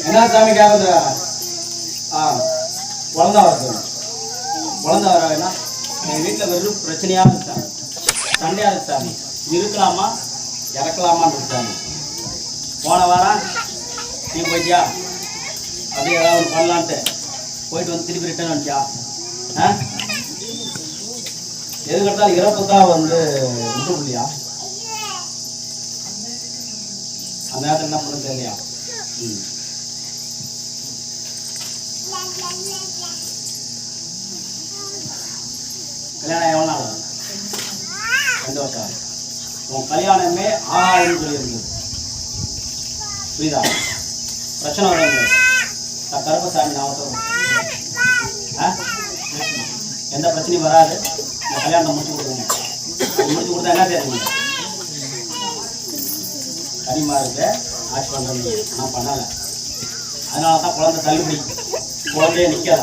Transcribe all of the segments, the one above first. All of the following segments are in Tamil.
என்ன சாமி கேக்குதுடா ஆ குழந்தா வருது குழந்தா வர வேணா எங்கள் வீட்டில் வெறும் பிரச்சனையாக இருக்கு சாமி. சண்டையாக இருக்கு சாமி. இருக்கலாமா? இறக்கலாமான்னு சாமி. போன வாரம் நீ போயிட்டியா? அப்படியே ஏதாவது ஒன்று பண்ணலான்ட்டு. போயிட்டு வந்து திருப்பி ரிட்டர்ன் வந்துட்டியா? ஆ? எது கட்டாலும் இறப்பு தான் வந்து விட்டு இல்லையா அந்த நேரத்தில் என்ன பண்ண தெரியலையா ம். கல்யாணம் எவ்வளோ நாள்? ரெண்டு வருஷம். உன் கல்யாணமே ஆயிரம் சொல்லியிருந்தது. புரியுதா? பிரச்சனை வரும் நான் கருப்பசாமி நாமத்தோம் எந்த பிரச்சனையும் வராது. நான் கல்யாணத்தை முடிச்சு கொடுக்கணும் முடிச்சு கொடுத்தா என்ன செய்யுங்க கனிமா இருக்க ஆட்சி பண்ணுறது நான் பண்ணலை. அதனால தான் குழந்தை தள்ளுபடி. குழந்தைய நிற்கல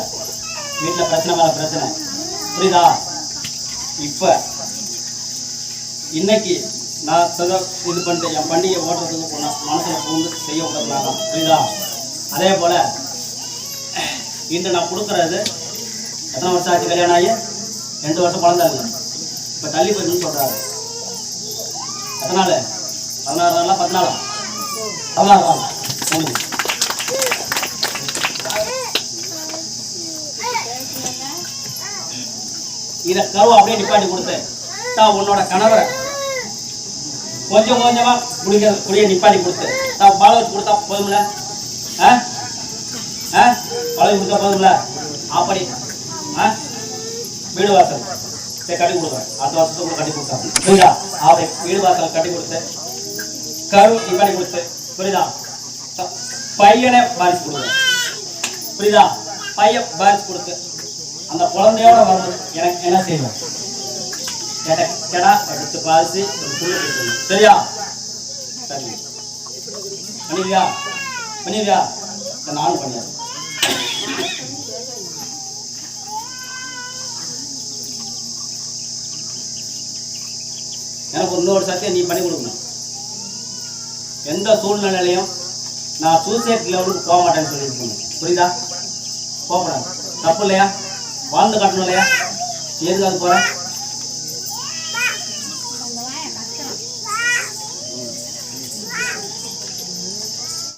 வீட்டில் பிரச்சனை மேலே பிரச்சனை. புரியுதா? இப்போ இன்னைக்கு நான் சத இது பண்ணிட்டு என் பண்டிகை ஓட்டுறதுக்கு போன மனசில் பூந்து செய்ய விட்டதுனால புரியுதா? அதே போல் இன்று நான் கொடுக்குறது எத்தனை வருஷம் ஆச்சு கல்யாணம் ஆகி? ரெண்டு வருஷம் குழந்தை இப்போ தள்ளி போயிடுன்னு சொல்கிறாரு எத்தனை நாள்? பதினாறு நாளா? பத்து நாளா பதினாறு நாள்? முடிஞ்சு இதை கவு அப்படியே நிப்பாட்டி கொடுத்தேன். தான் உன்னோட கணவரை கொஞ்சம் கொஞ்சமா குடிக்க குடிய நிப்பாட்டி கொடுத்து தான் பால் வச்சு கொடுத்தா போதும்ல? ஆ? ஆ? பால் கொடுத்தா போதும்ல? அப்படி. ஆ? வீடு வாசல். சரி கட்டி கொடுக்குறேன். அடுத்த வருஷத்துக்குள்ள கட்டி கொடுத்தேன் புரியுதா? அவரை வீடு வாசல் கட்டி கொடுத்து கரு நிப்பாட்டி கொடுத்தேன். புரியுதா? பையனை பாரிசு கொடுக்குறேன். புரியுதா? பையன் பாரிசு கொடுத்து அந்த குழந்தையோட வரும்போது எனக்கு என்ன செய்வோம்? கெடா எடுத்து பாரிச்சு ஒரு புள்ள சரியா? சரி. பண்ணிடுவியா பண்ணிடுவியா நானும் பண்ணிடுறேன் எனக்கு இன்னொரு சத்தியம் நீ பண்ணி கொடுக்கணும். எந்த சூழ்நிலையிலையும் நான் சூசைட் லெவலுக்கு போக மாட்டேன்னு சொல்லிட்டு போகணும் புரியுதா? போகக்கூடாது. தப்பு இல்லையா? வாழ்ந்து காட்டணும் இல்லையா? எதுக்காக போகிறேன்